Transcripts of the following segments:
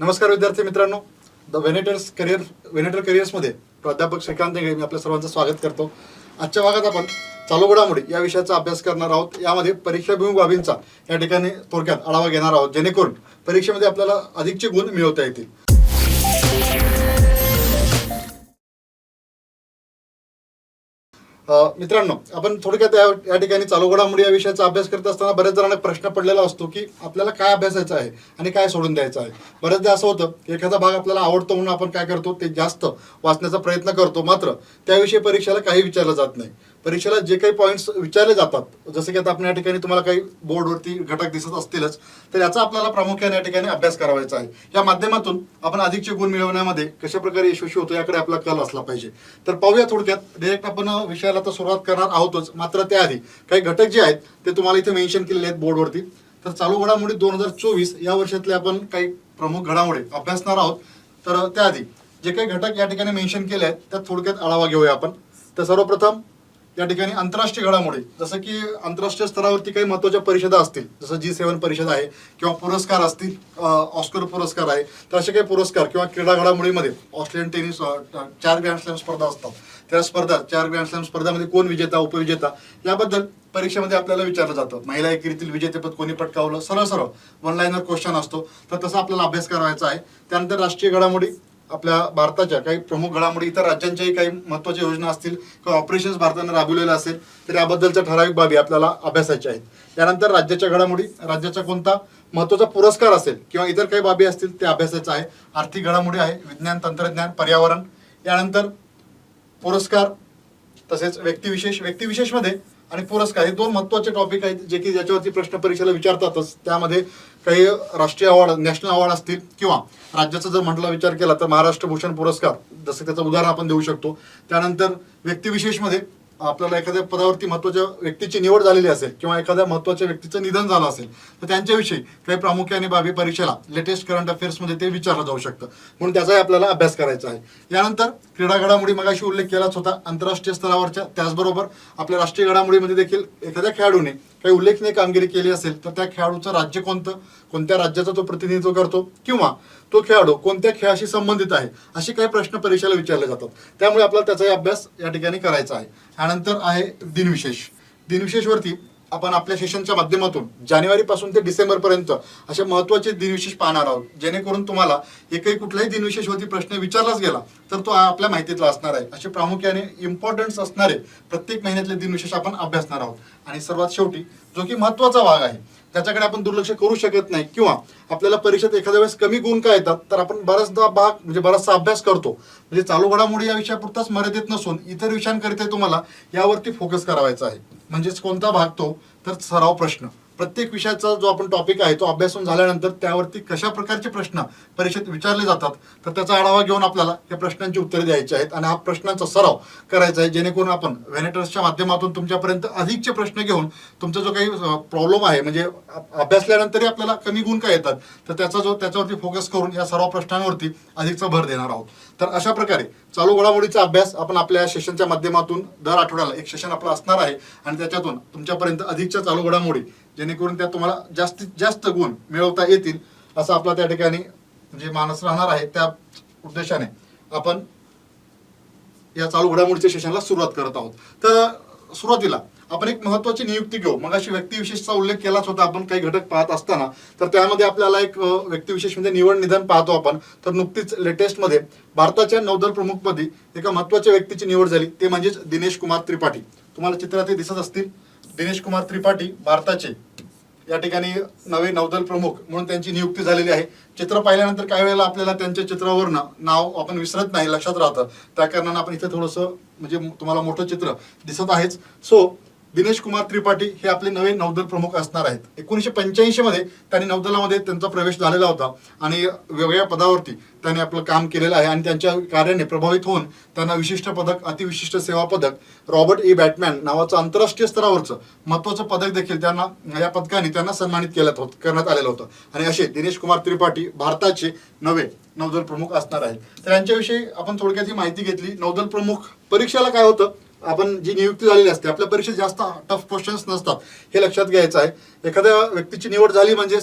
नमस्कार विद्यार्थी मित्रांनो. द वेनेटर्स करिअर वेनेटर करिअर्समध्ये प्राध्यापक श्रीकांत देगळे मी आपल्या सर्वांचं स्वागत करतो. आजच्या भागात आपण चालू घडामोडी या विषयाचा अभ्यास करणार आहोत. यामध्ये परीक्षाभिमुख बाबींचा या ठिकाणी थोडक्यात आढावा घेणार आहोत. जेणेकरून परीक्षेमध्ये आपल्याला अधिकचे गुण मिळवता येतील. मित्रांनो आपण थोडक्यात या या ठिकाणी चालू घडामोडी या विषयाचा अभ्यास करत असताना बऱ्याच जणांना प्रश्न पडलेला असतो की आपल्याला काय अभ्यासायचं आहे आणि काय सोडून द्यायचं आहे. बऱ्याचदा असं होतं की एखादा भाग आपल्याला आवडतो म्हणून आपण काय करतो ते जास्त वाचण्याचा प्रयत्न करतो मात्र त्याविषयी परीक्षेला काही विचारलं जात नाही. परीक्षेला जे काही पॉईंट्स विचारले जातात जसं की आता आपण या ठिकाणी तुम्हाला काही बोर्डवरती घटक दिसत असतीलच तर याचा आपल्याला प्रामुख्याने या ठिकाणी अभ्यास करावायचा आहे. या माध्यमातून आपण अधिकचे गुण मिळवण्यामध्ये कशा प्रकारे यशस्वी होतो याकडे आपला कल असला पाहिजे. तर पाहूया थोडक्यात डिरेक्ट आपण विषयाला तर सुरुवात करणार आहोतच मात्र त्याआधी काही घटक जे आहेत ते तुम्हाला इथे मेन्शन केलेले आहेत बोर्डवरती तर चालू घडामोडी दोन हजार चोवीस या वर्षातले आपण काही प्रमुख घडामोडी अभ्यासणार आहोत. तर त्याआधी जे काही घटक या ठिकाणी मेन्शन केले आहेत त्यात थोडक्यात आढावा घेऊया आपण. तर सर्वप्रथम या ठिकाणी आंतरराष्ट्रीय घडामोडी जसं की आंतरराष्ट्रीय स्तरावरती काही महत्त्वाच्या परिषदा असतील जसं जी सेवन परिषद आहे किंवा पुरस्कार असतील ऑस्कर पुरस्कार आहे तर असे काही पुरस्कार किंवा क्रीडा घडामोडीमध्ये ऑस्ट्रेलियन टेनिस चार ग्रँड स्लॅम स्पर्धा असतात. त्या स्पर्धा चार ग्रँड स्लॅम स्पर्धामध्ये कोण विजेता उपविजेता याबद्दल परीक्षेमध्ये आपल्याला विचारलं जातं. महिला एकेरीतील विजेतेपद कोणी पटकावलं? सरळ सरळ वन लाईनर क्वेश्चन असतो. तर तसा आपल्याला अभ्यास करायचा आहे. त्यानंतर राष्ट्रीय घडामोडी आपल्या भारताच्या काही प्रमुख घडामोडी इतर राज्यांच्याही काही महत्त्वाच्या योजना असतील किंवा ऑपरेशन्स भारतानं राबवलेलं असेल तर याबद्दलच्या ठराविक बाबी आपल्याला अभ्यासायच्या आहेत. त्यानंतर राज्याच्या घडामोडी राज्याचा कोणता महत्त्वाचा पुरस्कार असेल किंवा इतर काही बाबी असतील ते अभ्यासायचं आहे. आर्थिक घडामोडी आहे विज्ञान तंत्रज्ञान पर्यावरण. यानंतर पुरस्कार तसेच व्यक्तिविशेष. व्यक्तिविशेषमध्ये आणि पुरस्कार हे दोन महत्त्वाचे टॉपिक आहेत जे की ज्याच्यावरती प्रश्न परीक्षेला विचारतातच. त्यामध्ये काही राष्ट्रीय अवॉर्ड नॅशनल अवॉर्ड असतील किंवा राज्याचा जर म्हटला विचार केला तर महाराष्ट्र भूषण पुरस्कार जसं त्याचं उदाहरण आपण देऊ शकतो. त्यानंतर व्यक्तिविशेषमध्ये आपल्याला एखाद्या पदावरती महत्त्वाच्या व्यक्तीची निवड झालेली असेल किंवा एखाद्या महत्त्वाच्या व्यक्तीचं निधन झालं असेल तर त्यांच्याविषयी काही प्रामुख्याने बाबी परीक्षेला लेटेस्ट करंट अफेअर्समध्ये ते विचारलं जाऊ शकतं. म्हणून त्याचाही आपल्याला अभ्यास करायचा आहे. यानंतर क्रीडा घडामोडी मगाशी उल्लेख केलाच होता. आंतरराष्ट्रीय स्तरावरच्या त्याचबरोबर आपल्या राष्ट्रीय घडामोडीमध्ये देखील एखाद्या खेळाडूने काही उल्लेखनीय कामगिरी केली असेल तर त्या खेळाडूचं राज्य कोणतं? कोणत्या राज्याचा तो प्रतिनिधित्व करतो? किंवा तो खेळाडू कोणत्या खेळाशी संबंधित आहे? असे काही प्रश्न परीक्षेला विचारले जातात. त्यामुळे आपल्याला त्याचाही अभ्यास या ठिकाणी करायचा आहे. त्यानंतर आहे दिनविशेष. दिनविशेषवरती आपण आपल्या सेशनच्या माध्यमातून जानेवारी पासून ते डिसेंबर पर्यंत असे महत्त्वाचे दिनविशेष पाहणार आहोत. जेणेकरून तुम्हाला एकही कुठल्याही दिनविशेषवरती प्रश्न विचारलाच गेला तर तो आपल्या माहितीतला असणार आहे. असे प्रामुख्याने इम्पॉर्टन्स असणारे प्रत्येक महिन्यातले दिनविशेष आपण अभ्यासणार आहोत. आणि सर्वात शेवटी जो की महत्त्वाचा भाग आहे त्याच्याकडे आपण दुर्लक्ष करू शकत नाही. किंवा आपल्याला परीक्षेत एखाद्या वेळेस कमी गुण का येतात तर आपण बराचदा भाग म्हणजे बराचसा अभ्यास करतो. म्हणजे चालू घडामोडी या विषयापुरताच मर्यादित नसून इतर विषयांकरिता तुम्हाला यावरती फोकस करावायचा आहे. म्हणजेच कोणता भाग तो? तर सराव प्रश्न. प्रत्येक विषयाचा जो आपण टॉपिक आहे तो अभ्यासून झाल्यानंतर त्यावरती कशा प्रकारचे प्रश्न परीक्षेत विचारले जातात तर त्याचा आढावा घेऊन आपल्याला या प्रश्नांची उत्तरे द्यायची आहेत. आणि हा प्रश्नांचा सराव करायचा आहे जेणेकरून आपण व्हेनेटर्सच्या माध्यमातून तुमच्यापर्यंत अधिकचे प्रश्न घेऊन तुमचा जो काही प्रॉब्लेम आहे म्हणजे अभ्यासल्यानंतरही आपल्याला कमी गुण काय येतात तर त्याचा जो त्याच्यावरती फोकस करून या सर्व प्रश्नांवरती अधिकचा भर देणार आहोत. तर अशा प्रकारे चालू घडामोडीचा अभ्यास आपण आपल्या सेशनच्या माध्यमातून दर आठवड्याला एक सेशन आपलं असणार आहे आणि त्याच्यातून तुमच्यापर्यंत अधिकच्या चालू घडामोडी जेणेकरून त्या तुम्हाला जास्तीत जास्त गुण मिळवता येतील असं आपला त्या ठिकाणी म्हणजे मानस राहणार आहे त्या उद्देशाने आपण या चालू घडामोडीच्या सेशनला सुरुवात करत आहोत. तर सुरुवातीला आपण एक महत्वाची नियुक्ती घेऊ. मग अशी व्यक्तिविशेषचा उल्लेख केलाच होता. आपण काही घटक पाहत असताना तर त्यामध्ये आपल्याला एक व्यक्तिविशेष म्हणजे निवड निधन पाहतो आपण. तर नुकतीच लेटेस्टमध्ये भारताच्या नौदल प्रमुखपदी एका महत्त्वाच्या व्यक्तीची निवड झाली. ते म्हणजेच दिनेश कुमार त्रिपाठी. तुम्हाला चित्रात दिसत असतील. दिनेश कुमार त्रिपाठी भारताचे या ठिकाणी नवे नौदल प्रमुख म्हणून त्यांची नियुक्ती झालेली आहे. चित्र पाहिल्यानंतर काही वेळेला आपल्याला त्यांच्या चित्रावरनं नाव आपण विसरत नाही लक्षात राहतं. त्या कारणानं आपण इथे थोडंसं म्हणजे तुम्हाला मोठं चित्र दिसत आहेच. सो दिनेश कुमार त्रिपाठी हे आपले नवे नौदल प्रमुख असणार आहेत. एकोणीसशे पंच्याऐंशी मध्ये त्यांनी नौदलामध्ये त्यांचा प्रवेश झालेला होता आणि वेगवेगळ्या पदावरती त्यांनी आपलं काम केलेलं आहे आणि त्यांच्या कार्याने प्रभावित होऊन त्यांना विशिष्ट पदक अतिविशिष्ट सेवा पदक रॉबर्ट ए बॅटमॅन नावाचं आंतरराष्ट्रीय स्तरावरचं महत्वाचं पदक देखील त्यांना या पदकाने त्यांना सन्मानित केलं होत करण्यात आलेलं होतं. आणि असे दिनेश कुमार त्रिपाठी भारताचे नवे नौदल प्रमुख असणार आहेत. तर यांच्याविषयी आपण थोडक्यात ही माहिती घेतली. नौदल प्रमुख परीक्षेला काय होतं? आपण जी नियुक्ती झालेली असते आपल्या परीक्षेत जास्त टफ क्वेश्चन्स नसतात. हे लक्षात घ्यायचं आहे. एखाद्या व्यक्तीची निवड झाली म्हणजे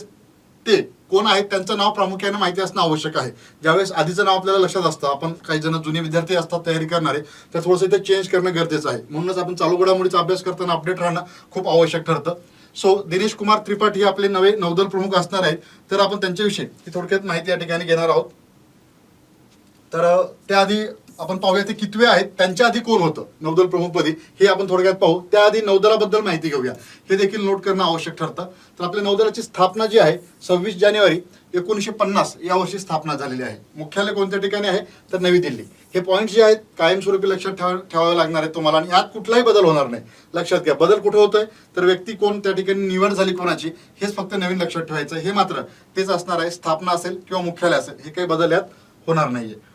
ते कोण आहेत त्यांचं नाव प्रामुख्याने माहिती असणं आवश्यक आहे. ज्यावेळेस आधीचं नाव आपल्याला लक्षात असतं आपण काही जण जुने विद्यार्थी असतात तयारी करणारे तर थोडंसं ते चेंज करणं गरजेचं आहे. म्हणूनच आपण चालू घडामोडीचा अभ्यास करताना अपडेट राहणं खूप आवश्यक ठरतं. सो दिनेश कुमार त्रिपाठी हे आपले नवे नौदल प्रमुख असणार आहेत. तर आपण त्यांच्याविषयी थोडक्यात माहिती या ठिकाणी घेणार आहोत. तर त्याआधी आपण पाहूया ते कितवे आहेत त्यांच्या आधी कोण होतं नौदल प्रमुखपदी. हे आपण थोडक्यात पाहू. त्याआधी नौदलाबद्दल माहिती घेऊया. हे देखील नोट करणं आवश्यक ठरतं. तर आपल्या नौदलाची स्थापना जी आहे सव्वीस जानेवारी एकोणीसशे पन्नास या वर्षी स्थापना झालेली आहे. मुख्यालय कोणत्या ठिकाणी आहे तर नवी दिल्ली. हे पॉईंट जे आहेत कायमस्वरूपी लक्षात ठेवा ठेवावे लागणार आहे तुम्हाला. आणि यात कुठलाही बदल होणार नाही. लक्षात घ्या बदल कुठे होतोय? तर व्यक्ती कोण त्या ठिकाणी निवड झाली कोणाची हेच फक्त नवीन लक्षात ठेवायचं हे मात्र तेच असणार आहे स्थापना असेल किंवा मुख्यालय असेल. हे काही बदल यात होणार नाहीये.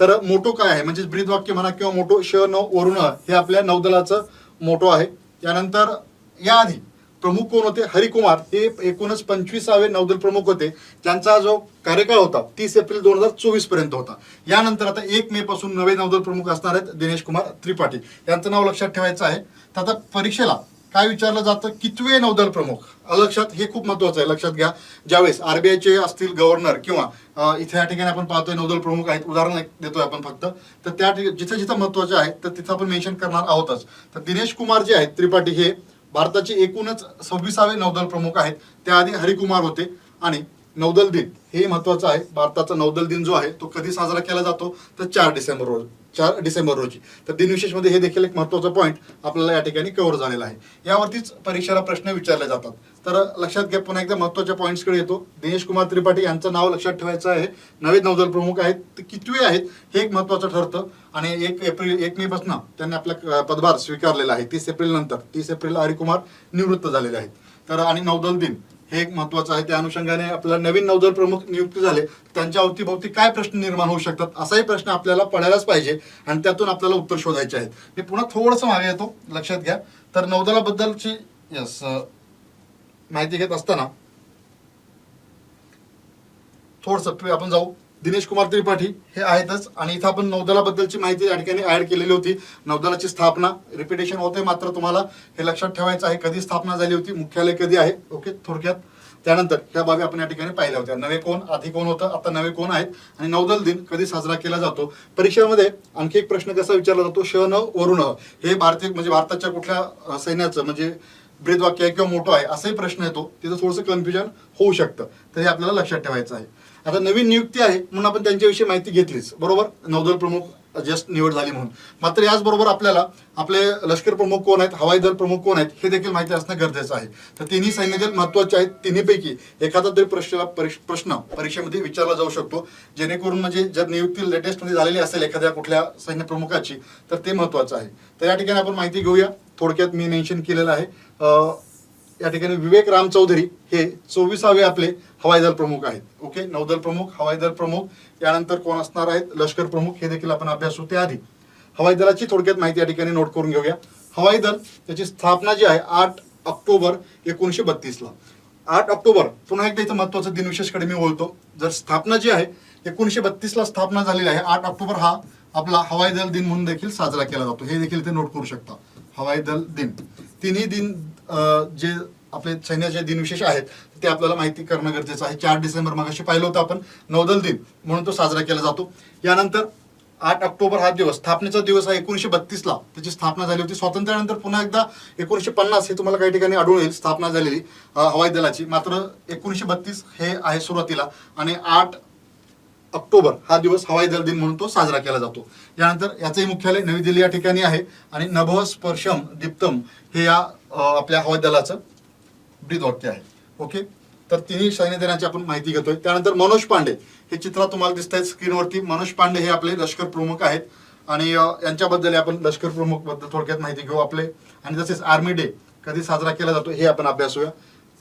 तर मोटो काय आहे? म्हणजे ब्रीद वाक्य म्हणा किंवा मोटो श न वरुण हे आपल्या नौदलाचं मोटो आहे. त्यानंतर याआधी प्रमुख कोण होते? हरिकुमार. हे एकूणच पंचवीसावे नौदल प्रमुख होते. त्यांचा जो कार्यकाळ होता तीस एप्रिल दोन हजार चोवीसपर्यंत होता. यानंतर आता एक मे पासून नवे नौदल प्रमुख असणार आहेत दिनेश कुमार त्रिपाठी. यांचं नाव लक्षात ठेवायचं आहे. तर आता परीक्षेला काय विचारलं जातं? कितवे नौदल प्रमुख? लक्षात हे खूप महत्वाचं आहे. लक्षात घ्या ज्यावेळेस आरबीआयचे असतील गव्हर्नर किंवा इथे या ठिकाणी आपण पाहतोय नौदल प्रमुख आहेत. उदाहरण देतोय आपण फक्त. तर त्या जिथे जिथं जिथं महत्त्वाचे आहेत तर तिथं आपण मेन्शन करणार आहोतच. तर दिनेश कुमार जे आहेत त्रिपाठी हे भारताचे एकूणच सव्वीसावे नौदल प्रमुख आहेत. त्याआधी हरिकुमार होते आणि नौदल दिन हे महत्वाचं आहे. भारताचा नौदल दिन जो आहे तो कधी साजरा केला जातो? तर चार डिसेंबर रोज चार डिसेंबर रोजी. तर दिनविशेषमध्ये हे देखील एक महत्त्वाचा पॉईंट आपल्याला या ठिकाणी कव्हर झालेला आहे. यावरतीच परीक्षेला प्रश्न विचारले जातात. तर लक्षात घ्या पुन्हा एकदा महत्त्वाच्या पॉईंट्सकडे येतो. दिनेश कुमार त्रिपाठी यांचं नाव लक्षात ठेवायचं आहे. नवे नौदल प्रमुख आहेत. ते कितवे आहेत हे एक महत्त्वाचं ठरतं. आणि एक एप्रिल एक मे पासून त्यांनी आपला पदभार स्वीकारलेला आहे. तीस एप्रिल नंतर तीस एप्रिल हरिकुमार निवृत्त झालेले आहेत. तर आणि नौदल दिन हे एक महत्वाचं आहे. त्या अनुषंगाने आपल्याला नवीन नौदल प्रमुख नियुक्त झाले. त्यांच्या अवतीभोवती काय प्रश्न निर्माण होऊ शकतात? असाही प्रश्न आपल्याला पडायलाच पाहिजे आणि त्यातून आपल्याला उत्तर शोधायचे आहेत. मी पुन्हा थोडंसं मागे येतो. लक्षात घ्या. तर नौदलाबद्दलची यस माहिती घेत असताना थोडस आपण जाऊ. दिनेश कुमार त्रिपाठी हे आहेतच. आणि इथं आपण नौदलाबद्दलची माहिती या ठिकाणी ऍड केलेली होती. नौदलाची स्थापना रिपिटेशन होते मात्र तुम्हाला हे लक्षात ठेवायचं आहे. कधी स्थापना झाली होती? मुख्यालय कधी आहे? ओके थोडक्यात. त्यानंतर त्या बाबी आपण या ठिकाणी पाहिल्या होत्या. नवे कोण? आधी कोण होतं? आता नवे कोण आहेत? आणि नौदल दिन कधी साजरा केला जातो? परीक्षेमध्ये आणखी एक प्रश्न कसा विचारला जातो? श न वरुण. हे भारतीय म्हणजे भारताच्या कुठल्या सैन्याचं म्हणजे ब्रेद वाक्य आहे किंवा मोठं आहे असाही प्रश्न येतो. तिथं थोडंसं कन्फ्युजन होऊ शकतं. तर हे आपल्याला लक्षात ठेवायचं आहे. आता नवीन नियुक्ती आहे म्हणून आपण त्यांच्याविषयी माहिती घेतलीच. बरोबर? नौदल प्रमुख जस्ट निवड झाली म्हणून. मात्र याचबरोबर आपल्याला आपले लष्कर प्रमुख कोण आहेत हवाई दल प्रमुख कोण आहेत हे देखील माहिती असणं गरजेचं आहे. तर तिन्ही सैन्य दल महत्त्वाचे आहेत तिन्हीपैकी एखादा तरी प्रश्न प्रश्न परीक्षेमध्ये विचारला जाऊ शकतो. जेणेकरून म्हणजे जर नियुक्ती लेटेस्टमध्ये झालेली असेल एखाद्या कुठल्या सैन्य प्रमुखाची तर ते महत्वाचं आहे. तर या ठिकाणी आपण माहिती घेऊया. थोडक्यात मी मेन्शन केलेलं आहे. या ठिकाणी विवेक राम चौधरी हे चोवीसावे आपले हवाई दल प्रमुख आहेत. ओके? नौदल प्रमुख हवाई दल प्रमुख यानंतर कोण असणार आहेत? लष्कर प्रमुख हे देखील आपण अभ्यास होते त्याआधी हवाई दलाची थोडक्यात माहिती या ठिकाणी नोट करून घेऊया. हवाई दल त्याची स्थापना जी आहे आठ ऑक्टोबर एकोणीसशे बत्तीसला. आठ ऑक्टोबर पुन्हा एकदा इथं महत्वाचं दिनविशेषकडे मी बोलतो? जर स्थापना जी आहे एकोणीसशे बत्तीसला स्थापना झालेली आहे आठ ऑक्टोबर हा आपला हवाई दल दिन म्हणून देखील साजरा केला जातो. हे देखील इथे नोट करू शकता. हवाई दल दिन. तिन्ही दिन जे आपले सैन्याचे दिनविशेष आहेत ते आपल्याला माहिती करणं गरजेचं आहे. चार डिसेंबर मागाशी पाहिलं होतं आपण नौदल दिन म्हणून तो साजरा केला जातो. यानंतर आठ ऑक्टोबर हा दिवस स्थापनेचा दिवस आहे एकोणीशे बत्तीसला. त्याची स्थापना झाली होती स्वातंत्र्यानंतर पुन्हा एकदा एकोणीसशे पन्नास हे तुम्हाला काही ठिकाणी आढळून येईल स्थापना झालेली हवाई दलाची. मात्र एकोणीसशे बत्तीस हे आहे सुरुवातीला आणि आठ ऑक्टोबर हा दिवस हवाई दल दिन म्हणून तो साजरा केला जातो. यानंतर याचंही मुख्यालय नवी दिल्ली या ठिकाणी आहे आणि नभ स्पर्शम दीप्तम हे या आपल्या हवाई दलाचं ब्रीद वाक्य आहे. ओके? तर तिन्ही सैन्य दिनाची आपण माहिती घेतोय. त्यानंतर मनोज पांडे. हे चित्रात तुम्हाला दिसत आहेत स्क्रीनवरती. मनोज पांडे हे आपले लष्कर प्रमुख आहेत. आणि यांच्याबद्दल आपण लष्कर प्रमुखबद्दल थोडक्यात माहिती घेऊ आपले. आणि तसेच आर्मी डे कधी साजरा केला जातो हे आपण अभ्यासूया.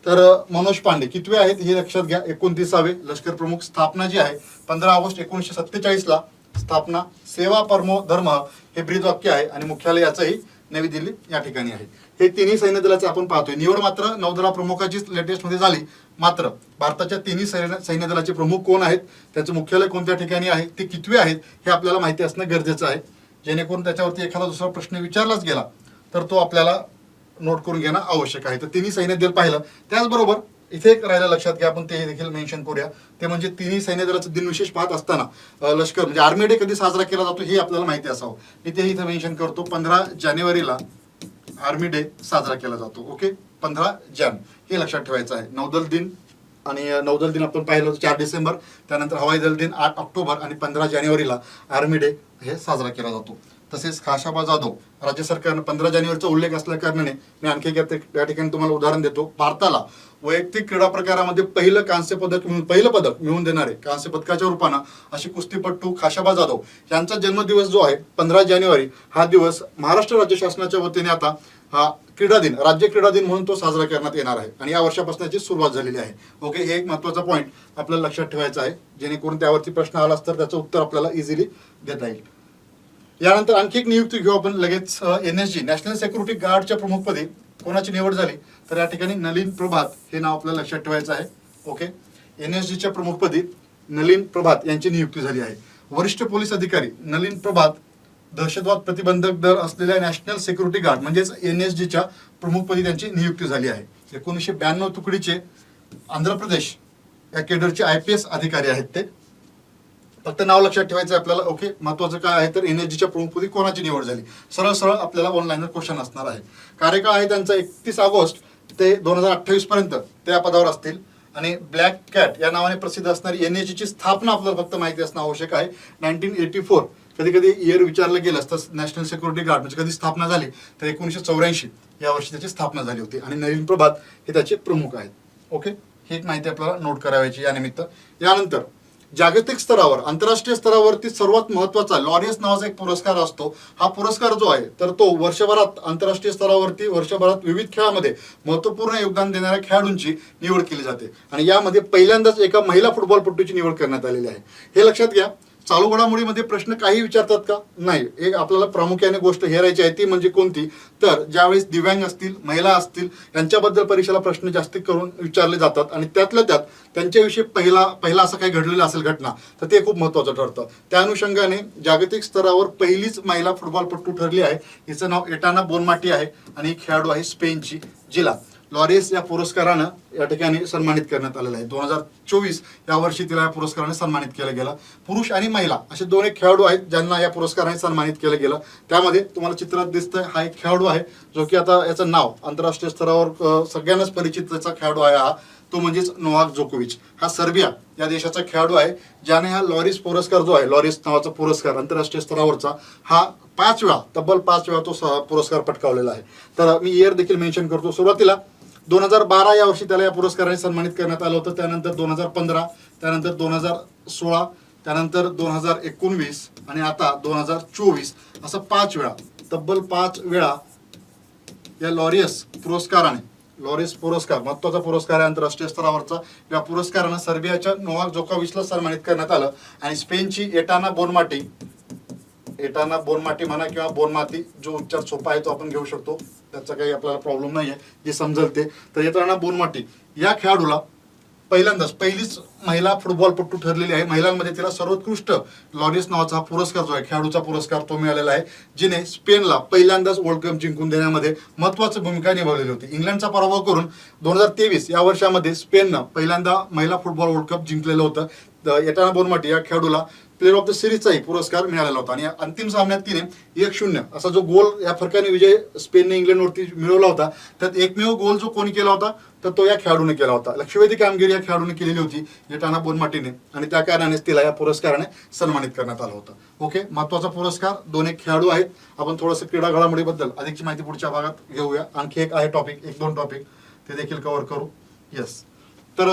तर मनोज पांडे कितवे आहेत हे लक्षात घ्या. एकोणतीसावे लष्कर प्रमुख स्थापना जी आहे पंधरा ऑगस्ट एकोणीसशे सत्तेचाळीस ला स्थापना सेवा परमो धर्म हे ब्रीदवाक्य आहे आणि मुख्यालय याचंही नवी दिल्ली या ठिकाणी आहे. हे तिन्ही सैन्य दलाचं आपण पाहतोय. निवड मात्र नौदला प्रमुखाचीच लेटेस्टमध्ये झाली. मात्र भारताच्या तिन्ही सैन्य सैन्य दलाचे प्रमुख कोण आहेत? त्याचं मुख्यालय कोणत्या ठिकाणी आहे? ते कितवे आहेत? हे आपल्याला माहिती असणं गरजेचं आहे. जेणेकरून त्याच्यावरती एखादा दुसरा प्रश्न विचारलाच गेला तर तो आपल्याला नोट करून घेणं आवश्यक आहे. तर तिन्ही सैन्य दल पाहिलं त्याचबरोबर इथे एक राहिलं लक्षात घ्या आपण ते देखील मेन्शन करूया. ते म्हणजे तिन्ही सैन्य दलाचं दिनविशेष पाहत असताना लष्कर म्हणजे आर्मी डे कधी साजरा केला जातो हे आपल्याला माहिती असावं. मी ते इथे मेन्शन करतो. पंधरा जानेवारीला आर्मी डे साजरा केला जातो. ओके पंधरा जान. हे लक्षात ठेवायचं आहे. नौदल दिन आणि नौदल दिन आपण पाहिलं होतं चार डिसेंबर. त्यानंतर हवाई दल दिन आठ ऑक्टोबर आणि पंधरा जानेवारीला आर्मी डे हे साजरा केला जातो. तसेच खाशाबा जाधव राज्य सरकारनं पंधरा जानेवारीचा उल्लेख असल्या कारणाने मी आणखी एक या ठिकाणी तुम्हाला उदाहरण देतो. भारताला वैयक्तिक क्रीडा प्रकारामध्ये पहिलं कांस्य पदक पहिलं पदक मिळवून देणारे कांस्य पदकाच्या रूपानं अशी कुस्तीपट्टू खाशाबा जाधव यांचा जन्मदिवस जो आहे पंधरा जानेवारी हा दिवस महाराष्ट्र राज्य शासनाच्या वतीने आता हा क्रीडा दिन राज्य क्रीडा दिन म्हणून तो साजरा करण्यात येणार आहे. आणि या वर्षापासून याची सुरुवात झालेली आहे. ओके हे एक महत्त्वाचा पॉईंट आपल्याला लक्षात ठेवायचा आहे. जेणेकरून त्यावरती प्रश्न आलाच तर त्याचं उत्तर आपल्याला इझिली देता येईल. यानंतर आणखी एक नियुक्ती घेऊ आपण लगेच N S G national security गार्डच्या प्रमुखपदी कोणाची निवड झाली तर या ठिकाणी नलिन प्रभात हे नाव आपल्याला लक्षात ठेवायचं आहे. ओके एन एस जीच्या प्रमुखपदी नलिन प्रभात यांची नियुक्ती झाली आहे. वरिष्ठ पोलीस अधिकारी नलिन प्रभात दहशतवाद प्रतिबंधक दल असलेल्या नॅशनल सेक्युरिटी गार्ड म्हणजेच एन एस जीच्या प्रमुखपदी त्यांची नियुक्ती झाली आहे. एकोणीसशे ब्याण्णव तुकडीचे आंध्र प्रदेश या केडरचे आय पी एस अधिकारी आहेत ते. फक्त नाव लक्षात ठेवायचं आहे आपल्याला. ओके महत्वाचं काय आहे तर एनएसजीच्या प्रमुखपदी कोणाची निवड झाली? सरळ सरळ आपल्याला ऑनलाईनवर क्वेश्चन असणार आहे. कार्यकाळ आहे त्यांचा एकतीस ऑगस्ट ते दोन हजार अठ्ठावीस पर्यंत ते या पदावर असतील. आणि ब्लॅक कॅट या नावाने प्रसिद्ध असणारी एन ची स्थापना आपल्याला फक्त माहिती असणं आवश्यक आहे. नाईन्टीन एटी फोर कधी कधी इयर विचारलं गेलं तर नॅशनल सिक्युरिटी गार्ड म्हणजे कधी स्थापना झाली? तर एकोणीसशे चौऱ्याऐंशी या वर्षी त्याची स्थापना झाली होती. आणि नवीन प्रभात हे त्याचे प्रमुख आहेत. ओके ही एक माहिती आपल्याला नोट करावायची या निमित्त. यानंतर जागतिक स्तरावर आंतरराष्ट्रीय स्तरावरती सर्वात महत्त्वाचा लॉरियस नावाचा एक पुरस्कार असतो. हा पुरस्कार जो आहे तर तो वर्षभरात आंतरराष्ट्रीय स्तरावरती वर्षभरात विविध खेळामध्ये महत्त्वपूर्ण योगदान देणाऱ्या खेळाडूंची निवड केली जाते. आणि यामध्ये पहिल्यांदाच एका महिला फुटबॉलपटूची निवड करण्यात आलेली आहे. हे लक्षात घ्या चालू घडामोडीमध्ये प्रश्न काही विचारतात का? नाही. एक आपल्याला प्रामुख्याने गोष्ट हेरायची आहे ती म्हणजे कोणती? तर ज्यावेळेस दिव्यांग असतील महिला असतील यांच्याबद्दल परीक्षेला प्रश्न जास्त करून विचारले जातात आणि त्यातल्या त्यात त्यांच्याविषयी पहिला पहिला असं काही घडलेलं असेल घटना तर ते खूप महत्वाचं ठरतं. त्या अनुषंगाने जागतिक स्तरावर पहिलीच महिला फुटबॉलपटू ठरली आहे. हिचं नाव एटाना बोनमाटी आहे आणि खेळाडू आहे स्पेनची जिला. लॉरेस या पुरस्कारानं या ठिकाणी सन्मानित करण्यात आलेलं आहे. दोन हजार चोवीस या वर्षी तिला या पुरस्काराने सन्मानित केलं गेलं. पुरुष आणि महिला असे दोन एक खेळाडू आहेत ज्यांना या पुरस्काराने सन्मानित केलं गेलं. त्यामध्ये तुम्हाला चित्रात दिसतंय हा एक खेळाडू आहे जो की आता याचं नाव आंतरराष्ट्रीय स्तरावर सगळ्यांनाच परिचित त्याचा खेळाडू आहे हा. तो म्हणजेच नोवाक जोकोविच. हा सर्बिया या देशाचा खेळाडू आहे ज्याने हा लॉरिस पुरस्कार जो आहे लॉरिस नावाचा पुरस्कार आंतरराष्ट्रीय स्तरावरचा हा पाच वेळा तब्बल पाच वेळा तो स- पुरस्कार पटकावलेला आहे. तर मी इयर देखील मेन्शन करतो. सुरुवातीला दोन हजार बारा या वर्षी त्याला या पुरस्काराने सन्मानित करण्यात आलं होतं. त्यानंतर दोन हजार पंधरा त्यानंतर दोन हजार सोळा त्यानंतर दोन हजार एकोणवीस आणि आता दोन हजार चोवीस. असं पाच वेळा तब्बल पाच वेळा या लॉरियस पुरस्काराने लॉरियस पुरस्कार महत्त्वाचा पुरस्कार आहे आंतरराष्ट्रीय स्तरावरचा या पुरस्कारानं सर्बियाच्या नोवाक जोकोविचला सन्मानित करण्यात आलं. आणि स्पेनची एटाना बोनमाटी एटाना बोनमाटी म्हणा किंवा बोनमाती जो उच्चार सोपा आहे तो आपण घेऊ शकतो. त्याचा काही आपल्याला प्रॉब्लेम नाही आहे जे समजेल ते तर येताना बोनमाटी. या खेळाडूला पहिल्यांदाच पहिलीच महिला फुटबॉलपटू ठरलेली आहे. महिलांमध्ये तिला सर्वोत्कृष्ट लॉरिस नावाचा पुरस्कार जो आहे खेळाडूचा पुरस्कार तो मिळालेला आहे जिने स्पेनला पहिल्यांदाच वर्ल्ड कप जिंकून देण्यामध्ये महत्वाची भूमिका निभावलेली होती. इंग्लंडचा पराभव करून दोन हजार तेवीस या वर्षामध्ये स्पेननं पहिल्यांदा महिला फुटबॉल वर्ल्ड कप जिंकलेलं होतं. येताना बोनमाटी. या खेळाडूला प्लेअर ऑफ द सिरीजचाही पुरस्कार मिळालेला होता. आणि अंतिम सामन्यात तिने एक शून्य असा जो गोल या फरकाने विजय स्पेनने इंग्लंडवरती मिळवला होता त्यात एकमेव गोल जो कोणी केला होता तर तो या खेळाडूने केला होता. लक्षवेधी कामगिरी या खेळाडूने केलेली होती येताना बोनमाटीने. आणि त्या कारणानेच तिला या पुरस्काराने सन्मानित करण्यात आलं होतं. ओके महत्त्वाचा पुरस्कार दोन एक खेळाडू आहेत. आपण थोडंसं क्रीडा घडामोडीबद्दल अधिकची माहिती पुढच्या भागात घेऊया. आणखी एक आहे टॉपिक एक दोन टॉपिक ते देखील कव्हर करू. येस तर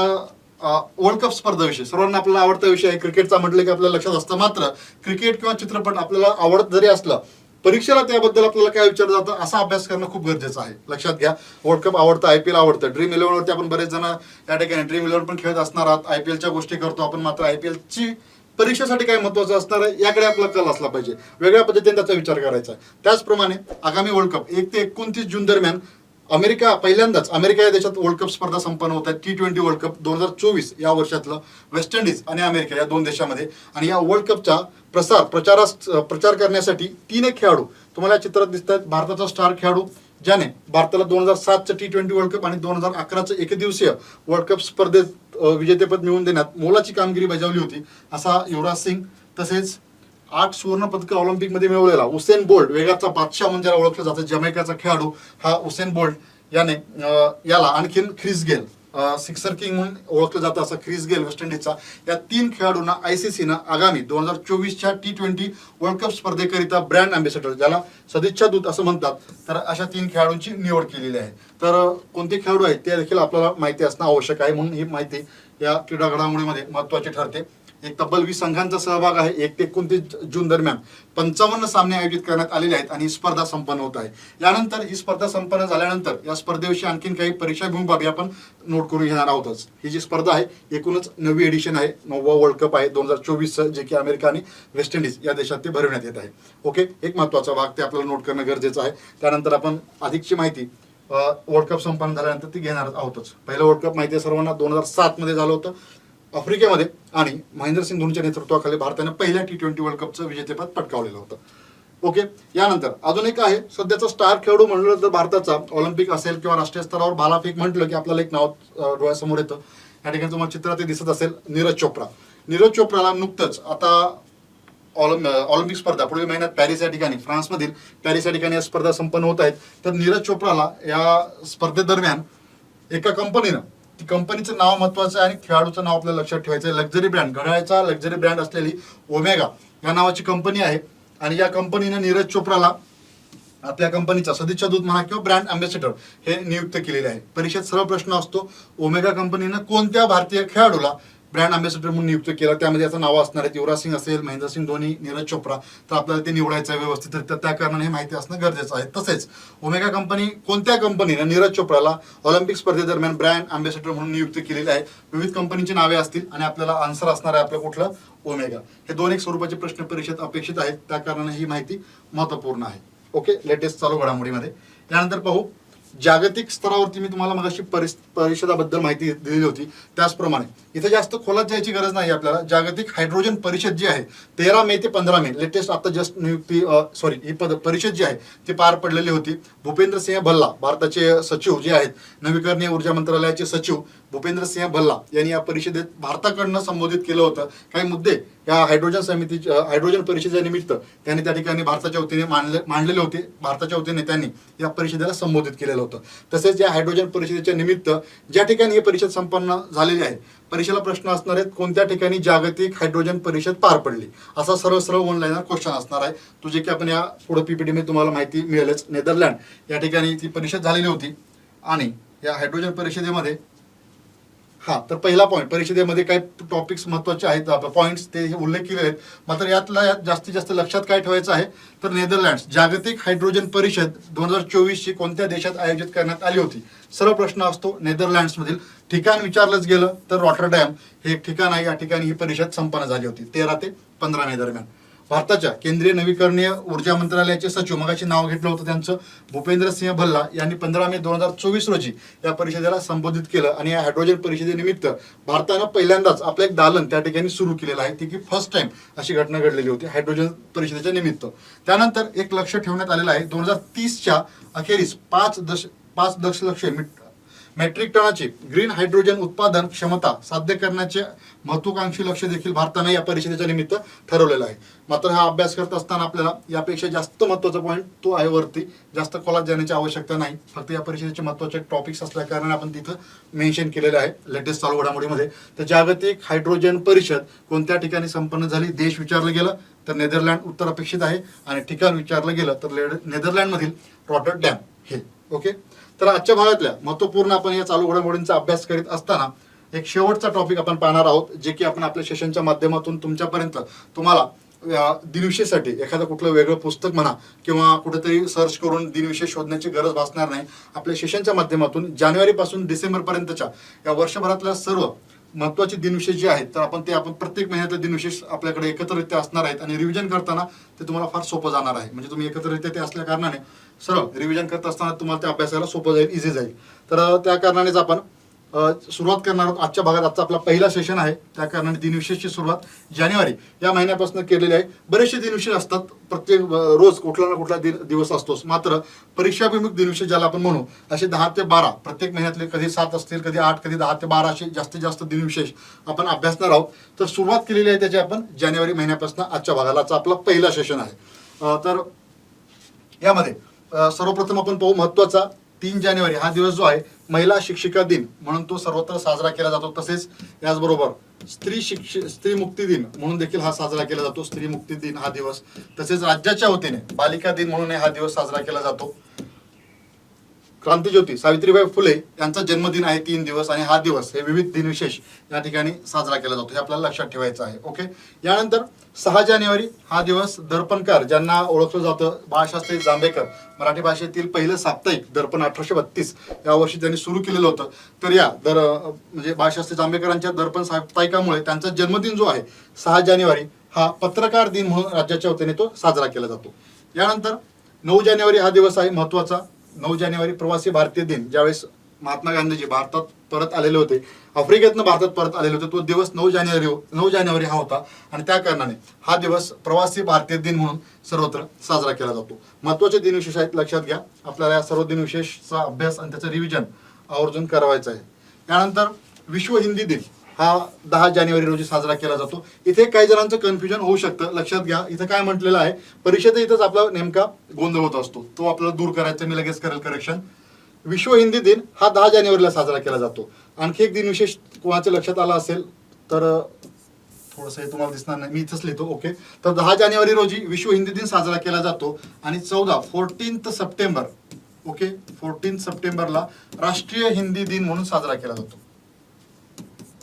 वर्ल्ड कप स्पर्धाविषयी सर्वांना आपल्याला आवडता विषय आहे. क्रिकेटचा म्हटलं की आपल्याला लक्षात असतं. मात्र क्रिकेट किंवा चित्रपट आपल्याला आवडत जरी असलं परीक्षेला त्याबद्दल आपल्याला काय विचारलं जातं असा अभ्यास करणं खूप गरजेचं आहे. लक्षात घ्या. वर्ल्ड कप आवडतं आय पी एल आवडतं. ड्रीम इलेव्हनवरती आपण बरेच जण या ठिकाणी ड्रीम इलेव्हन पण खेळत असणार आहात. आय पी एलच्या गोष्टी करतो आपण. मात्र आय पी एलची परीक्षेसाठी काय महत्वाचं असणार आहे याकडे आपला कल असला पाहिजे. वेगळ्या पद्धतीने त्याचा विचार करायचा आहे. त्याचप्रमाणे आगामी वर्ल्ड कप एक ते एकोणतीस जून दरम्यान अमेरिका पहिल्यांदाच अमेरिका या देशात वर्ल्ड कप स्पर्धा संपन्न होत आहे टी ट्वेंटी वर्ल्ड कप दोन हजार चोवीस या वर्षातलं वेस्ट इंडिज आणि अमेरिका या दोन देशामध्ये. आणि या वर्ल्ड कपचा प्रसार प्रचारास प्रचार करण्यासाठी तीन एक खेळाडू. तुम्हाला या चित्रात दिसत आहेत भारताचा स्टार खेळाडू ज्याने भारताला दोन हजार सातचं टी ट्वेंटी वर्ल्ड कप आणि दोन हजार अकराचं एकदिवसीय वर्ल्ड कप स्पर्धेत विजेतेपद मिळवून देण्यात मोलाची कामगिरी बजावली होती. असा युवराज सिंग तसेच आठ सुवर्ण पदक ऑलिम्पिकमध्ये मिळवलेला. उसेन बोल्ट वेगाचा बादशाह म्हणजे ज्याला ओळखलं जातं जमैकाचा खेळाडू हा उसेन बोल्ट याने याला आणखीन ख्रिस गेल सिक्सर किंग म्हणून ओळखलं जातं असं ख्रिस गेल वेस्ट इंडिजचा. या तीन खेळाडूंना आय सी आगामी दोन हजार चोवीसच्या टी ट्वेंटी वर्ल्ड कप स्पर्धेकरिता ब्रँड अँबेसेडर ज्याला सदिच्छा दूत असं म्हणतात तर अशा तीन खेळाडूंची निवड केलेली आहे. तर कोणते खेळाडू आहेत ते देखील आपल्याला माहिती असणं आवश्यक आहे म्हणून ही माहिती या क्रीडा घडामोडीमध्ये महत्वाची ठरते. एक तब्बल वीस संघांचा सहभाग आहे. एक ते एकोणतीस जून दरम्यान पंचावन्न सामने आयोजित करण्यात आलेले आहेत आणि ही स्पर्धा संपन्न होत आहे. यानंतर ही स्पर्धा संपन्न झाल्यानंतर या स्पर्धेविषयी आणखीन काही परीक्षाभूमी बाबी आपण नोट करून घेणार आहोतच. ही जी स्पर्धा आहे एकूणच नवी एडिशन आहे. नववा वर्ल्ड कप आहे. दोन हजार चोवीसचं जे की अमेरिका आणि वेस्ट इंडिज या देशात ते भरवण्यात येत आहे. ओके एक महत्त्वाचा भाग ते आपल्याला नोट करणं गरजेचं आहे. त्यानंतर आपण अधिकची माहिती वर्ल्ड कप संपन्न झाल्यानंतर ती घेणार आहोतच. पहिलं वर्ल्ड कप माहिती आहे सर्वांना. दोन हजार सात मध्ये झालं होतं. आफ्रिकेमध्ये आणि महेंद्रसिंग धोनीच्या नेतृत्वाखाली भारताने पहिल्या टी ट्वेंटी वर्ल्ड कपचं विजेतेपद पटकावलेलं होतं. ओके यानंतर अजून एक आहे सध्याचा स्टार खेळाडू म्हणलं तर भारताचा ऑलिम्पिक असेल किंवा राष्ट्रीय स्तरावर भालाफेक म्हटलं की आपल्याला एक नाव डोळ्यासमोर येतं. या ठिकाणी तुम्हाला चित्रात ते दिसत असेल नीरज चोप्रा. नीरज चोप्राला नुकतंच आता ऑलिम ऑलिम्पिक स्पर्धा पुढील महिन्यात पॅरिस या ठिकाणी फ्रान्समधील पॅरिस या ठिकाणी या स्पर्धा संपन्न होत आहेत. तर नीरज चोप्राला या स्पर्धेदरम्यान एका कंपनीनं ती कंपनीचं नाव महत्वाचं आहे आणि खेळाडूचं नाव आपल्याला लक्षात ठेवायचं आहे. लक्झरी ब्रँड घड्याळाचा लक्झरी ब्रँड असलेली ओमेगा या नावाची कंपनी आहे. आणि या कंपनीने नीरज चोप्राला आपल्या कंपनीचा सदिच्छा दूत म्हणा किंवा ब्रँड अँबॅसेडर हे नियुक्त केलेले आहे. परीक्षेत सर्व प्रश्न असतो. ओमेगा कंपनीनं कोणत्या भारतीय खेळाडूला ब्रँड अँबॅसेडर म्हणून नियुक्त केलं. त्यामध्ये याचं नाव असणार आहे युवराज सिंग असेल महेंद्र सिंग धोनी नीरज चोप्रा. तर आपल्याला ते निवडायचं आहे व्यवस्थित. तर त्या कारणाने हे माहिती असणं गरजेचं आहे. तसेच ओमेगा कंपनी कोणत्या कंपनीने नीरज चोप्राला ऑलिम्पिक स्पर्धेदरम्यान ब्रँड अँबॅसेडर म्हणून नियुक्त केलेले आहे? विविध कंपनीची नावे असतील आणि आपल्याला आन्सर असणार आहे आपलं कुठलं? ओमेगा हे दोन एक स्वरूपाचे प्रश्न परीक्षेत अपेक्षित आहेत. त्या कारणाने ही माहिती महत्त्वपूर्ण आहे. ओके लेटेस्ट चालू घडामोडीमध्ये. त्यानंतर पाहू. जागतिक स्तरावरती मी तुम्हाला मगाशी परिषदाबद्दल माहिती दिलेली होती. त्याचप्रमाणे इथे जास्त खोलात जायची गरज नाही आपल्याला. जागतिक हायड्रोजन परिषद जी आहे तेरा मे ते पंधरा मे लेटेस्ट आता जस्ट नियुक्ती सॉरी ही पद परिषद जी आहे ती पार पडलेली होती. भूपेंद्र सिंह भल्ला भारताचे सचिव जे आहेत नवीकरणीय ऊर्जा मंत्रालयाचे सचिव भूपेंद्र सिंह भल्ला यांनी या परिषदेत भारताकडनं संबोधित केलं होतं. काही मुद्दे या हायड्रोजन समितीच्या हायड्रोजन परिषदेनिमित्त त्यांनी त्या ठिकाणी भारताच्या वतीने मांडले मांडलेले होते. भारताच्या वतीने त्यांनी या परिषदेला संबोधित केलेलं होतं. तसेच या हायड्रोजन परिषदेच्या निमित्त ज्या ठिकाणी ही परिषद संपन्न झालेली आहे परीक्षेला प्रश्न असणार आहेत कोणत्या ठिकाणी जागतिक हायड्रोजन परिषद पार पडली? असा सरळ सरळ ऑनलाईन क्वेश्चन असणार आहे. तो जे की आपण या पुढे पीपीटीमध्ये तुम्हाला माहिती मिळेलच. नेदरलँड या ठिकाणी ती परिषद झालेली होती. आणि या हायड्रोजन परिषदेमध्ये हा तर पहिला पॉईंट परिषदेमध्ये काही टॉपिक्स महत्त्वाचे आहेत? पॉईंट्स ते उल्लेख केले आहेत. मात्र यातला यात जास्तीत जास्त लक्षात काय ठेवायचं आहे? तर नेदरलँड्स जागतिक हायड्रोजन परिषद दोन हजार चोवीसची कोणत्या देशात आयोजित करण्यात आली होती? सर्व प्रश्न असतो नेदरलँड्स मधील ठिकाण विचारलंच गेलं तर रॉटरडॅम. हे एक ठिकाण आहे या ठिकाणी ही परिषद संपन्न झाली होती. तेरा ते पंधरा मे दरम्यान भारताच्या केंद्रीय नवीकरणीय ऊर्जा मंत्रालयाचे सचिव. मगाशी नाव घेतलं होतं त्यांचं. भूपेंद्र सिंह भल्ला यांनी पंधरा मे दोन हजार चोवीस रोजी या परिषदेला संबोधित केलं आणि या हायड्रोजन परिषदेनिमित्त भारतानं पहिल्यांदाच आपलं एक दालन त्या ठिकाणी सुरू केलेलं आहे. ती की फर्स्ट टाइम अशी घटना घडलेली होती हायड्रोजन परिषदेच्या निमित्त. त्यानंतर एक लक्ष ठेवण्यात आलेलं आहे. दोन हजार तीसच्या अखेरीस पाच दश पाच दशलक्ष मेट्रिक टनाची ग्रीन हायड्रोजन उत्पादन क्षमता साध्य करण्याचे महत्वाकांक्षी लक्ष देखील भारतानं या परिषदेच्या निमित्त ठरवलेलं आहे. मात्र हा अभ्यास करत असताना आपल्याला यापेक्षा जास्त महत्त्वाचा पॉईंट तो आहे वरती. जास्त खोलात जाण्याची आवश्यकता नाही. फक्त या परिषदेचे महत्त्वाचे टॉपिक्स असल्या कारणाने आपण तिथं मेन्शन केलेलं आहे. लेटेस्ट चालू घडामोडीमध्ये. तर जागतिक हायड्रोजन परिषद कोणत्या ठिकाणी संपन्न झाली? देश विचारलं गेलं तर नेदरलँड उत्तर अपेक्षित आहे. आणि ठिकाण विचारलं गेलं तर नेदरलँडमधील नेदरलँडमधील रॉटरडॅम हे. ओके? तर आजच्या भागातल्या महत्त्वपूर्ण आपण या चालू घडामोडींचा अभ्यास करीत असताना एक शेवटचा टॉपिक आपण पाहणार आहोत जे की आपण आपल्या सेशनच्या माध्यमातून तुमच्यापर्यंत तुम्हाला दिनविशेषसाठी एखादं कुठलं वेगळं पुस्तक म्हणा किंवा कुठेतरी सर्च करून दिनविशेष शोधण्याची गरज भासणार नाही. आपल्या सेशनच्या माध्यमातून जानेवारीपासून डिसेंबरपर्यंतच्या या वर्षभरातल्या सर्व महत्त्वाचे दिनविशेष जे आहेत तर आपण ते आपण प्रत्येक महिन्यातले दिनविशेष आपल्याकडे एकत्ररित्या असणार आहेत आणि रिव्हिजन करताना ते तुम्हाला फार सोपं जाणार आहे. म्हणजे तुम्ही एकत्ररित्या ते असल्या कारणाने सरळ रिव्हिजन करत असताना तुम्हाला ते अभ्यासाला सोपं जाईल इझी जाईल. तर त्या कारणानेच आपण सुरुवात करणार आहोत. आजच्या भागात आजचा आपला पहिला सेशन आहे. त्या कारणाने दिनविशेषची सुरुवात जानेवारी या महिन्यापासून केलेली आहे. बरेचसे दिनविशेष असतात. प्रत्येक रोज कुठला ना कुठला दिन दिवस असतोच. मात्र परीक्षाभिमुख दिनविशेष ज्याला आपण म्हणू असे दहा ते बारा प्रत्येक महिन्यातले कधी सात असतील कधी आठ कधी दहा ते बारा असे जास्तीत जास्त दिनविशेष आपण अभ्यासणार आहोत. तर सुरुवात केलेली आहे त्याची आपण जानेवारी महिन्यापासून आजच्या भागाला. आपला पहिला सेशन आहे. तर यामध्ये सर्वप्रथम आपण पाहू महत्त्वाचा तीन जानेवारी हा दिवस जो आहे महिला शिक्षिका दिन म्हणून तो सर्वत्र साजरा केला जातो. तसेच याचबरोबर स्त्री शिक्षि स्त्री मुक्ती दिन म्हणून देखील हा साजरा केला जातो. स्त्री मुक्ती दिन हा दिवस. तसेच राज्याच्या वतीने बालिका दिन म्हणून हा दिवस साजरा केला जातो. क्रांतीज्योती सावित्रीबाई फुले यांचा जन्मदिन आहे तीन दिवस आणि हा दिवस हे विविध दिनविशेष या ठिकाणी साजरा केला जातो हे आपल्याला लक्षात ठेवायचं आहे. ओके यानंतर सहा जानेवारी हा दिवस दर्पणकार ज्यांना ओळखलं जातं बाळशास्त्री जांभेकर मराठी भाषेतील पहिलं साप्ताहिक दर्पण अठराशे बत्तीस या वर्षी त्यांनी सुरू केलेलं होतं. तर या दर म्हणजे बाळशास्त्री जांभेकरांच्या दर्पण साप्ताहिकामुळे त्यांचा जन्मदिन जो आहे सहा जानेवारी हा पत्रकार दिन म्हणून राज्याच्या वतीने तो साजरा केला जातो. यानंतर नऊ जानेवारी हा दिवस आहे महत्त्वाचा नऊ जानेवारी प्रवासी भारतीय दिन ज्यावेळेस महात्मा गांधीजी भारतात परत आलेले होते. आफ्रिकेतनं भारतात परत आलेले होते. तो दिवस नऊ जानेवारी नऊ जानेवारी हा होता. आणि त्या कारणाने हा दिवस प्रवासी भारतीय दिन म्हणून सर्वत्र साजरा केला जातो. महत्त्वाचे दिनविशेष आहेत लक्षात घ्या. आपल्याला या सर्व दिनविशेषचा अभ्यास आणि त्याचं रिव्हिजन आवर्जून करावायचं आहे. त्यानंतर विश्व हिंदी दिन. हा दहा जानेवारी रोजी साजरा केला जातो. इथे काही जणांचं कन्फ्युजन होऊ शकतं. लक्षात घ्या इथं काय म्हटलेलं आहे परीक्षेत इथंच आपला नेमका गोंधळ होत असतो. तो आपल्याला दूर करायचा मी लगेच करेल करेक्शन विश्व हिंदी दिन हा दहा जानेवारीला साजरा केला जातो. आणखी एक दिन विशेष कोणाच्या लक्षात आला असेल तर थोडंसं हे तुम्हाला दिसणार नाही. मी इथंच लिहितो ओके. तर दहा जानेवारी रोजी विश्व हिंदी दिन साजरा केला जातो. आणि चौदा फोर्टीन्थ सप्टेंबर ओके फोर्टीन सप्टेंबरला राष्ट्रीय हिंदी दिन म्हणून साजरा केला जातो.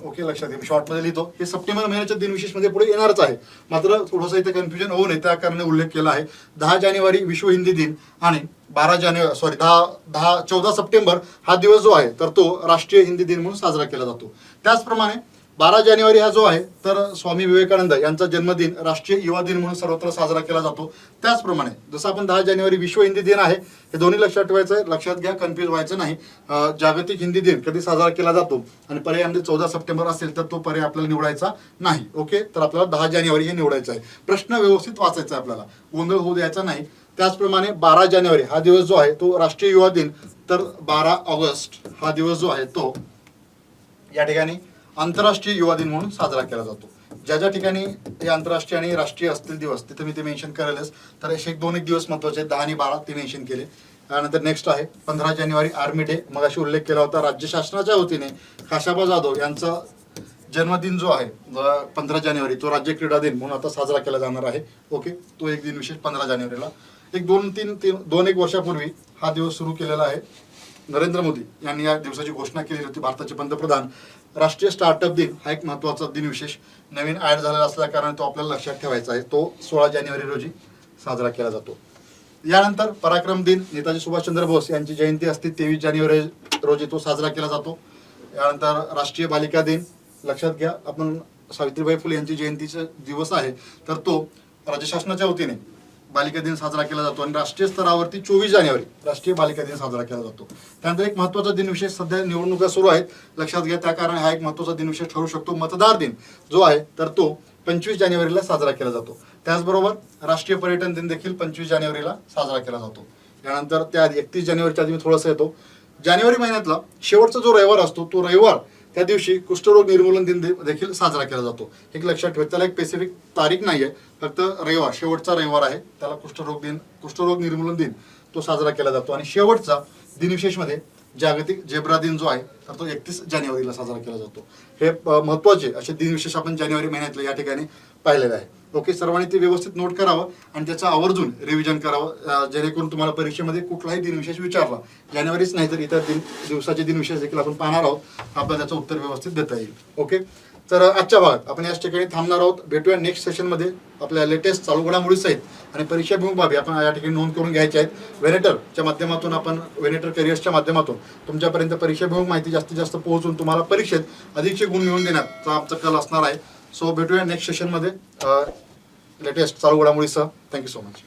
ओके लक्षात घ्या शॉर्टमध्ये लिहितो. हे सप्टेंबर महिन्याच्या दिनविशेषमध्ये पुढे येणारच आहे. मात्र थोडंसं इथे कन्फ्युजन होऊ नये. त्या कारणाने उल्लेख केला आहे. दहा जानेवारी विश्व हिंदी दिन आणि बारा जानेवारी सॉरी दहा दहा चौदा सप्टेंबर हा दिवस जो आहे तर तो राष्ट्रीय हिंदी दिन म्हणून साजरा केला जातो. त्याचप्रमाणे बारा जानेवारी हा जो आहे तर स्वामी विवेकानंद यांचा जन्मदिन राष्ट्रीय युवा दिन म्हणून सर्वत्र साजरा केला जातो. त्याचप्रमाणे जसं आपण दहा जानेवारी विश्व हिंदी दिन आहे हे दोन्ही लक्षात ठेवायचं आहे लक्षात घ्या कन्फ्युज व्हायचं नाही. जागतिक हिंदी दिन कधी साजरा केला जातो आणि पर्यायामध्ये चौदा सप्टेंबर असेल तर तो पर्याय आपल्याला निवडायचा नाही. ओके? तर आपल्याला दहा जानेवारी हे निवडायचं आहे. प्रश्न व्यवस्थित वाचायचा आहे आपल्याला. गोंधळ होऊ द्यायचा नाही. त्याचप्रमाणे बारा जानेवारी हा दिवस जो आहे तो राष्ट्रीय युवा दिन. तर बारा ऑगस्ट हा दिवस जो आहे तो या ठिकाणी आंतरराष्ट्रीय युवा दिन म्हणून साजरा केला जातो. ज्या ज्या ठिकाणी हे आंतरराष्ट्रीय आणि राष्ट्रीय असतील दिवस तिथे मी ते मेन्शन करायलाच. तर असे एक दोन एक दिवस महत्त्वाचे आहेत. दहा आणि बारा ते मेन्शन केले. त्यानंतर नेक्स्ट आहे पंधरा जानेवारी आर्मी डे मग अशी उल्लेख केला होता राज्य शासनाच्या वतीने खाशाबा जाधव यांचा जन्मदिन जो आहे पंधरा जानेवारी तो राज्य क्रीडा दिन म्हणून आता साजरा केला जाणार आहे. ओके तो एक दिन विशेष पंधरा जानेवारीला. एक दोन तीन तीन दोन एक वर्षापूर्वी हा दिवस सुरू केलेला आहे. नरेंद्र मोदी यांनी या दिवसाची घोषणा केली होती भारताचे पंतप्रधान. राष्ट्रीय स्टार्टअप दिन हा एक महत्त्वाचा दिन विशेष. नवीन ॲड झालेला असल्या कारण तो आपल्याला लक्षात ठेवायचा आहे. तो सोळा जानेवारी रोजी साजरा केला जातो. यानंतर पराक्रम दिन नेताजी सुभाषचंद्र बोस यांची जयंती असते तेवीस जानेवारी रोजी तो साजरा केला जातो. यानंतर राष्ट्रीय बालिका दिन लक्षात घ्या आपण सावित्रीबाई फुले यांची जयंतीचा दिवस आहे तर तो राज्य शासनाच्या वतीने बालिका दिन साजरा केला जातो आणि राष्ट्रीय स्तरावरती चोवीस जानेवारी राष्ट्रीय बालिका दिन साजरा केला जातो. त्यानंतर एक महत्त्वाचा दिनविशेष सध्या निवडणुका सुरू आहेत. लक्षात घ्या त्या कारण हा एक महत्त्वाचा दिनविशेष ठरू शकतो. मतदार दिन जो आहे तर तो पंचवीस जानेवारीला साजरा केला जातो. त्याचबरोबर राष्ट्रीय पर्यटन दिन देखील पंचवीस जानेवारीला साजरा केला जातो. त्यानंतर त्या एकतीस जानेवारीच्या आधी मी थोडंसं येतो. जानेवारी महिन्यातला शेवटचा जो रविवार असतो तो रविवार त्या दिवशी कुष्ठरोग निर्मूलन दिन देखील साजरा केला जातो. एक लक्षात ठेवा त्याला एक स्पेसिफिक तारीख नाही आहे फक्त रविवार शेवटचा रविवार आहे. त्याला कुष्ठरोग दिन कुष्ठरोग निर्मूलन दिन तो साजरा केला जातो. आणि शेवटचा दिनविशेषमध्ये जागतिक जेब्रा दिन जो आहे तर तो एकतीस जानेवारीला साजरा केला जातो. हे महत्त्वाचे महत्त्वाचे असे दिनविशेष आपण जानेवारी महिन्यातले या ठिकाणी पाहिलेले आहे. ओके सर्वांनी ते व्यवस्थित नोट करावं आणि त्याचं आवर्जून रिव्हिजन करावं जेणेकरून तुम्हाला परीक्षेमध्ये कुठलाही दिनविशेष विचारला जानेवारीच नाही तर इतर दिन दिवसाचे दिनविशेष देखील आपण पाहणार आहोत. आपल्याला त्याचं उत्तर व्यवस्थित देता येईल. ओके? तर आजच्या भागात आपण याच ठिकाणी थांबणार आहोत. भेटूया नेक्स्ट सेशनमध्ये आपल्या लेटेस्ट चालू घडामोडी आहेत आणि परीक्षाभिमुख बाबी आपण या ठिकाणी नोंद करून घ्यायच्या आहेत. वेनेटरच्या माध्यमातून आपण वेनेटर करिअर्सच्या माध्यमातून तुमच्यापर्यंत परीक्षाभिमुख माहिती जास्तीत जास्त पोहोचून तुम्हाला परीक्षेत अधिकचे गुण मिळवून देण्याचा आमचा कल असणार आहे. सो भेटूया नेक्स्ट सेशनमध्ये लेटेस्ट चालू घडामोडीसह. Thank you so much